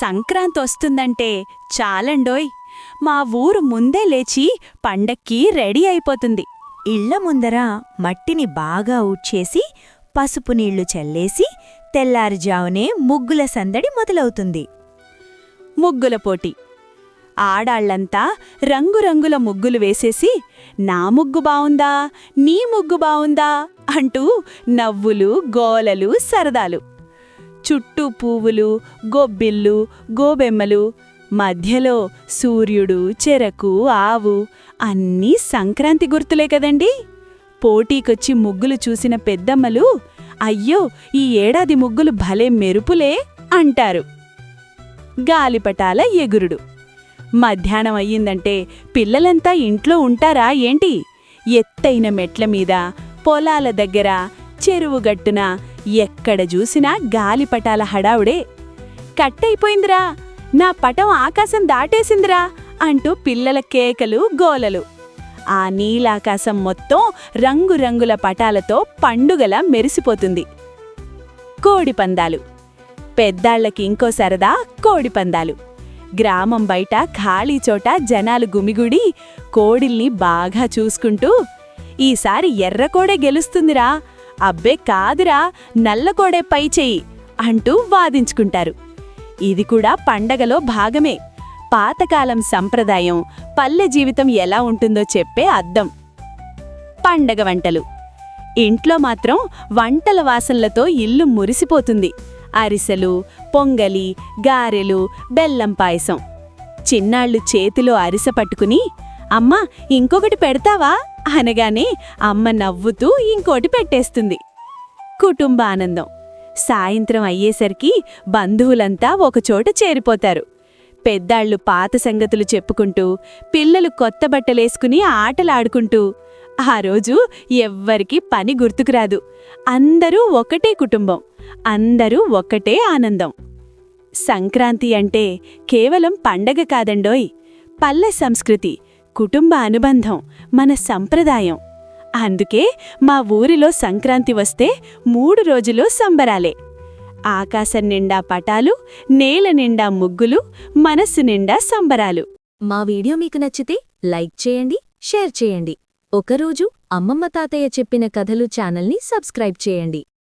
సంక్రాంతి వస్తుందంటే చాలండోయ్. మా ఊరు ముందే లేచి పండక్కి రెడీ అయిపోతుంది. ఇళ్ళ ముందర మట్టిని బాగా ఊడ్చేసి పసుపు నీళ్ళు చల్లేసి తెల్లారుజామునే ముగ్గుల సందడి మొదలవుతుంది. ముగ్గుల పోటీ. ఆడాళ్ళంతా రంగురంగుల ముగ్గులు వేసేసి నా ముగ్గు బావుందా? నీ ముగ్గు బావుందా? అంటూ నవ్వులు గోలలు సరదాలు. చుట్టూ పువ్వులు గొబ్బిళ్ళు గోబెమ్మలు మధ్యలో సూర్యుడు చెరకు ఆవు అన్నీ సంక్రాంతి గుర్తులే కదండి. పోటీకొచ్చి ముగ్గులు చూసిన పెద్దమ్మలు అయ్యో ఈ ఏడాది ముగ్గులు భలే మెరుపులే అంటారు. గాలిపటాల ఎగురుడు. మధ్యాహ్నం అయ్యిందంటే పిల్లలంతా ఇంట్లో ఉంటారా ఏంటి? ఎత్తైన మెట్ల మీద పొలాల దగ్గర చెరువు గట్టున ఎక్కడ చూసినా గాలిపటాల హడావుడే. కట్టయిపోయిందిరా. నా పటం ఆకాశం దాటేసిందిరా అంటూ పిల్లల కేకలు గోలలు. ఆ నీలాకాశం మొత్తం రంగురంగుల పటాలతో పండుగలా మెరిసిపోతుంది. కోడిపందాలు పెద్దాళ్ళకి ఇంకో సరదా కోడిపందాలు గ్రామం బయట ఖాళీ చోట జనాలు గుమిగుడి కోడిల్ని బాగా చూసుకుంటూ ఈసారి ఎర్రకోడే గెలుస్తుందిరా. అబ్బే కాదురా నల్లకోడే పై చెయ్యి అంటూ వాదించుకుంటారు. ఇది కూడా పండగలో భాగమే. పాతకాలం సంప్రదాయం పల్లె జీవితం ఎలా ఉంటుందో చెప్పే అద్దం. పండగ వంటలు. ఇంట్లో మాత్రం వంటల వాసనలతో ఇల్లు మురిసిపోతుంది. అరిసెలు పొంగలి గారెలు బెల్లం పాయసం. చిన్నాళ్ళు చేతిలో అరిసె పట్టుకుని అమ్మా ఇంకొకటి పెడతావా? అనగానే అమ్మ నవ్వుతూ ఇంకోటి పెట్టేస్తుంది. కుటుంబ ఆనందం. సాయంత్రం అయ్యేసరికి బంధువులంతా ఒకచోట చేరిపోతారు. పెద్దాళ్ళు పాత సంగతులు చెప్పుకుంటూ పిల్లలు కొత్త బట్టలేసుకుని ఆటలాడుకుంటూ ఆ రోజు ఎవ్వరికీ పని గుర్తుకురాదు అందరూ ఒకటే కుటుంబం. అందరూ ఒకటే ఆనందం. సంక్రాంతి అంటే కేవలం పండగ కాదండోయ్ పల్లె సంస్కృతి. కుటుంబ అనుబంధం మన సంప్రదాయం. అందుకే మా ఊరిలో సంక్రాంతి వస్తే మూడు రోజులు సంబరాలే. ఆకాశం నిండా పటాలు నేల నిండా ముగ్గులు మనస్సు నిండా సంబరాలు. మా వీడియో మీకు నచ్చితే లైక్ చేయండి షేర్ చేయండి. ఒకరోజు అమ్మమ్మ తాతయ్య చెప్పిన కథలు ఛానల్ని సబ్స్క్రైబ్ చేయండి.